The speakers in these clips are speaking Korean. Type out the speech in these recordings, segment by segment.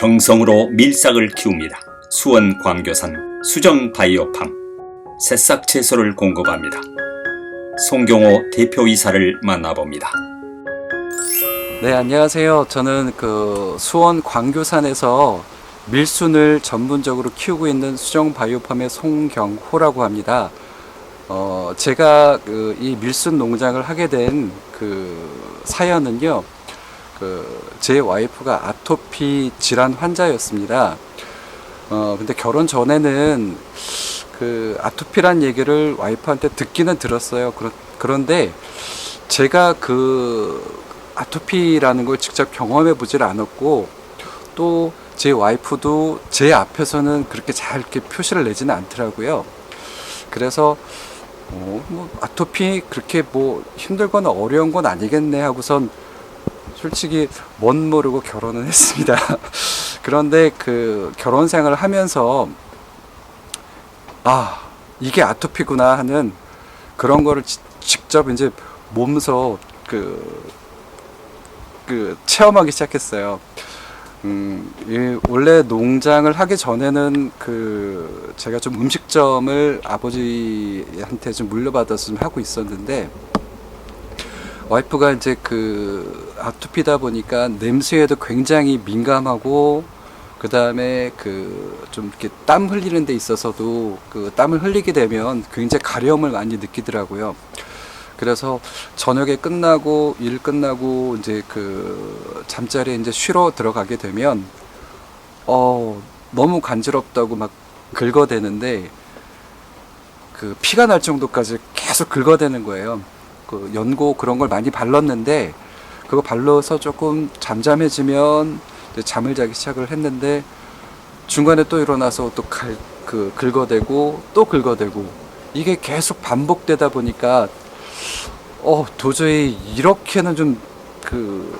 정성으로 밀싹을 키웁니다. 수원 광교산 수정 바이오팜 새싹 채소를 공급합니다. 송경호 대표이사를 만나봅니다. 네, 안녕하세요. 저는 그 수원 광교산에서 밀순을 전문적으로 키우고 있는 수정 바이오팜의 송경호라고 합니다. 어, 제가 그 이 밀순 농장을 하게 된 그 사연은요. 그 제 와이프가 아토피 질환 환자였습니다. 어, 근데 결혼 전에는 그 아토피란 얘기를 와이프한테 듣기는 들었어요. 그렇, 그런데 제가 그 아토피라는 걸 직접 경험해 보질 않았고 또 제 와이프도 제 앞에서는 그렇게 잘 이렇게 표시를 내지는 않더라고요. 그래서 어, 뭐 아토피 그렇게 뭐 힘들거나 어려운 건 아니겠네 하고선 솔직히 멋 모르고 결혼을 했습니다. 그런데 그 결혼 생활을 하면서 아 이게 아토피구나 하는 그런 거를 지- 직접 이제 몸소 그, 그 체험하기 시작했어요. 음, 이 원래 농장을 하기 전에는 그 제가 좀 음식점을 아버지한테 좀 물려받아서 좀 하고 있었는데 와이프가 이제 그 아토피다 보니까 냄새에도 굉장히 민감하고 그 다음에 그 좀 이렇게 땀 흘리는 데 있어서도 그 땀을 흘리게 되면 굉장히 가려움을 많이 느끼더라고요. 그래서 저녁에 끝나고 일 끝나고 이제 그 잠자리에 이제 쉬러 들어가게 되면 어 너무 간지럽다고 막 긁어대는데 그 피가 날 정도까지 계속 긁어대는 거예요. 그 연고 그런 걸 많이 발랐는데 그거 발라서 조금 잠잠해지면 잠을 자기 시작을 했는데 중간에 또 일어나서 또 갈, 그 긁어대고 또 긁어대고 이게 계속 반복되다 보니까 어 도저히 이렇게는 좀 그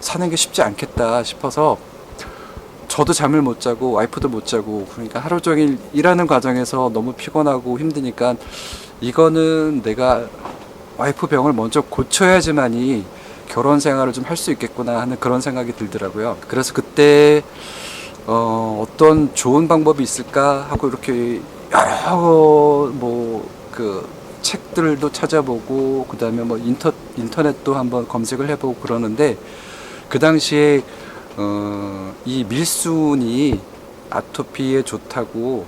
사는 게 쉽지 않겠다 싶어서 저도 잠을 못 자고 와이프도 못 자고 그러니까 하루 종일 일하는 과정에서 너무 피곤하고 힘드니까 이거는 내가 와이프 병을 먼저 고쳐야지만이 결혼 생활을 좀 할 수 있겠구나 하는 그런 생각이 들더라고요. 그래서 그때 어, 어떤 좋은 방법이 있을까 하고 이렇게 여러 뭐그 책들도 찾아보고 그다음에 뭐 인터 인터넷도 한번 검색을 해보고 그러는데 그 당시에 어, 이 밀순이 아토피에 좋다고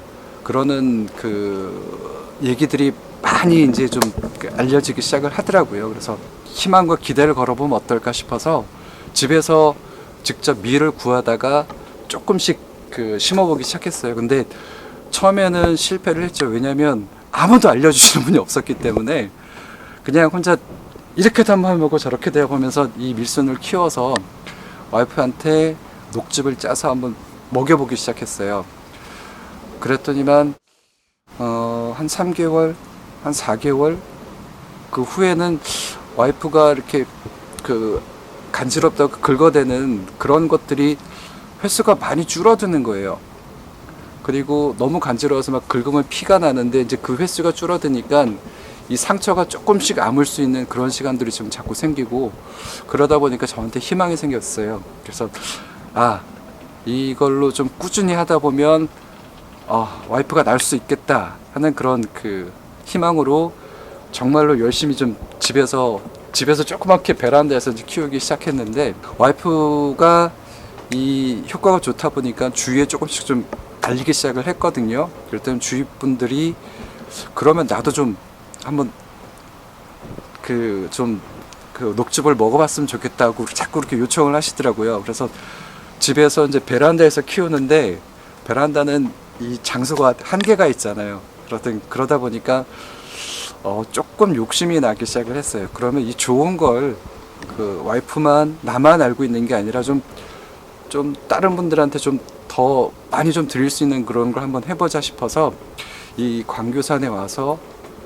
그러는 그 얘기들이 많이 이제 좀그 알려지기 시작을 하더라고요. 그래서 희망과 기대를 걸어보면 어떨까 싶어서 집에서 직접 밀을 구하다가 조금씩 그 심어보기 시작했어요. 근데 처음에는 실패를 했죠. 왜냐면 아무도 알려주시는 분이 없었기 때문에 그냥 혼자 이렇게도 한번 해보고 저렇게도 해보면서 이 밀순을 키워서 와이프한테 녹즙을 짜서 한번 먹여보기 시작했어요. 그랬더니만 어, 한 3개월, 한 4개월 그 후에는 와이프가 이렇게 그 간지럽다고 긁어대는 그런 것들이 횟수가 많이 줄어드는 거예요. 그리고 너무 간지러워서 막 긁으면 피가 나는데 이제 그 횟수가 줄어드니까 이 상처가 조금씩 아물 수 있는 그런 시간들이 지금 자꾸 생기고 그러다 보니까 저한테 희망이 생겼어요. 그래서 아 이걸로 좀 꾸준히 하다 보면 아 와이프가 날 수 있겠다 하는 그런 그 희망으로 정말로 열심히 좀 집에서 집에서 조그맣게 베란다에서 이제 키우기 시작했는데 와이프가 이 효과가 좋다 보니까 주위에 조금씩 좀 알리기 시작을 했거든요. 그랬더니 주위 분들이 그러면 나도 좀 한번 그 좀 그 녹즙을 먹어봤으면 좋겠다고 자꾸 이렇게 요청을 하시더라고요. 그래서 집에서 이제 베란다에서 키우는데 베란다는 이 장소가 한계가 있잖아요. 그러던 그러다 보니까 어, 조금 욕심이 나기 시작을 했어요. 그러면 이 좋은 걸 그 와이프만 나만 알고 있는 게 아니라 좀 좀 다른 분들한테 좀 더 많이 좀 드릴 수 있는 그런 걸 한번 해보자 싶어서 이 광교산에 와서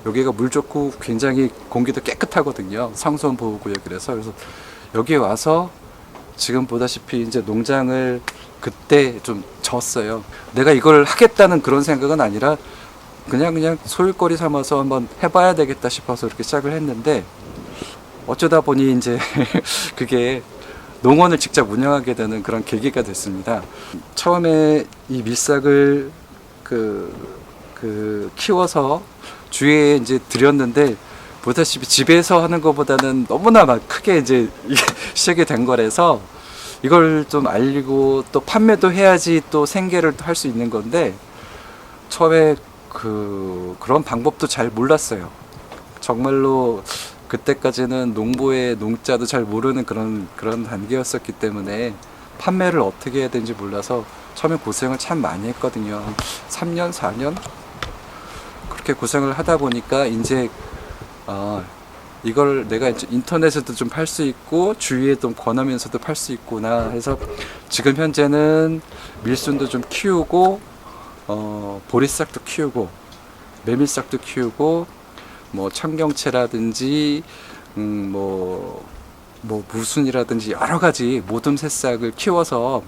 여기가 물 좋고 굉장히 공기도 깨끗하거든요. 성수원 보호구역이라서 그래서 여기 와서 지금 보다시피 이제 농장을 그때 좀 졌어요. 내가 이걸 하겠다는 그런 생각은 아니라 그냥 그냥 소일거리 삼아서 한번 해봐야 되겠다 싶어서 이렇게 시작을 했는데 어쩌다 보니 이제 그게 농원을 직접 운영하게 되는 그런 계기가 됐습니다. 처음에 이 밀싹을 그, 그 키워서 주위에 이제 들였는데 보다시피 집에서 하는 것보다는 너무나 막 크게 이제 시작이 된 거라서 이걸 좀 알리고 또 판매도 해야지 또 생계를 할 수 있는 건데 처음에 그 그런 방법도 잘 몰랐어요. 정말로 그때까지는 농부의 농자도 잘 모르는 그런 그런 단계였었기 때문에 판매를 어떻게 해야 되는지 몰라서 처음에 고생을 참 많이 했거든요. 3년, 4년 그렇게 고생을 하다 보니까 이제 어, 이걸 내가 인터넷에도 좀 팔 수 있고 주위에 좀 권하면서도 팔 수 있구나 해서 지금 현재는 밀순도 좀 키우고 어, 보리싹도 키우고 메밀싹도 키우고 뭐 청경채라든지 음, 뭐, 뭐 무순이라든지 여러 가지 모둠 새싹을 키워서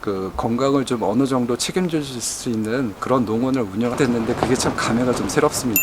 그 건강을 좀 어느 정도 책임질 수 있는 그런 농원을 운영했는데 그게 참 감회가 좀 새롭습니다.